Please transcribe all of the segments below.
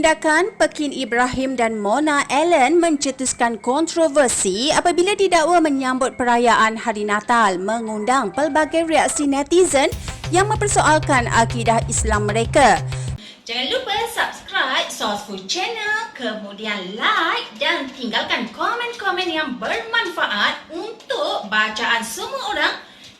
Tindakan Pekin Ibrahim dan Mona Allen mencetuskan kontroversi apabila didakwa menyambut perayaan Hari Natal mengundang pelbagai reaksi netizen yang mempersoalkan akidah Islam mereka. Jangan lupa subscribe Source Food Channel, kemudian like dan tinggalkan komen-komen yang bermanfaat untuk bacaan semua orang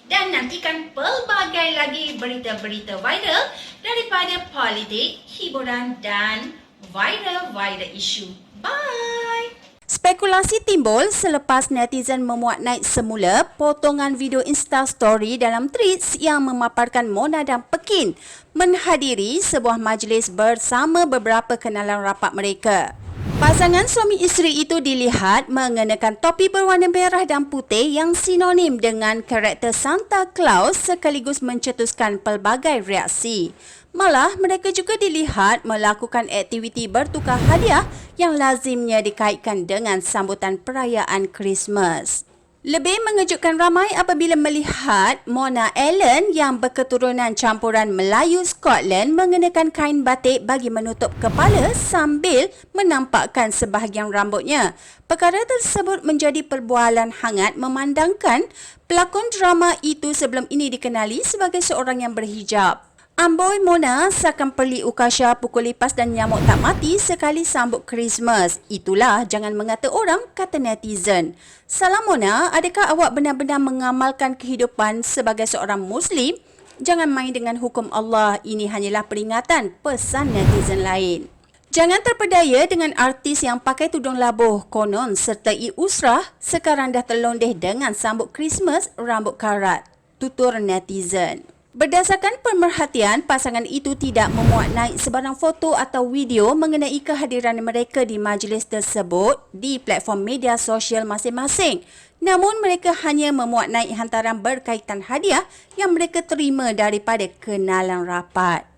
dan nantikan pelbagai lagi berita-berita viral daripada politik, hiburan dan viral-viral isu. Bye! Spekulasi timbul selepas netizen memuat naik semula potongan video Instastory dalam tweets yang memaparkan Mona dan Pekin menghadiri sebuah majlis bersama beberapa kenalan rapat mereka. Pasangan suami isteri itu dilihat mengenakan topi berwarna merah dan putih yang sinonim dengan karakter Santa Claus sekaligus mencetuskan pelbagai reaksi. Malah mereka juga dilihat melakukan aktiviti bertukar hadiah yang lazimnya dikaitkan dengan sambutan perayaan Christmas. Lebih mengejutkan ramai apabila melihat Mona Allen yang berketurunan campuran Melayu Scotland mengenakan kain batik bagi menutup kepala sambil menampakkan sebahagian rambutnya. Perkara tersebut menjadi perbualan hangat memandangkan pelakon drama itu sebelum ini dikenali sebagai seorang yang berhijab. Amboi Mona seakan perli Ukasha pukul lipas dan nyamuk tak mati sekali sambut Christmas. Itulah jangan mengata orang, kata netizen. Salam Mona, adakah awak benar-benar mengamalkan kehidupan sebagai seorang Muslim? Jangan main dengan hukum Allah, ini hanyalah peringatan, pesan netizen lain. Jangan terpedaya dengan artis yang pakai tudung labuh konon sertai usrah sekarang dah terlondeh dengan sambut Christmas rambut karat. Tutur netizen. Berdasarkan pemerhatian, pasangan itu tidak memuat naik sebarang foto atau video mengenai kehadiran mereka di majlis tersebut di platform media sosial masing-masing. Namun mereka hanya memuat naik hantaran berkaitan hadiah yang mereka terima daripada kenalan rapat.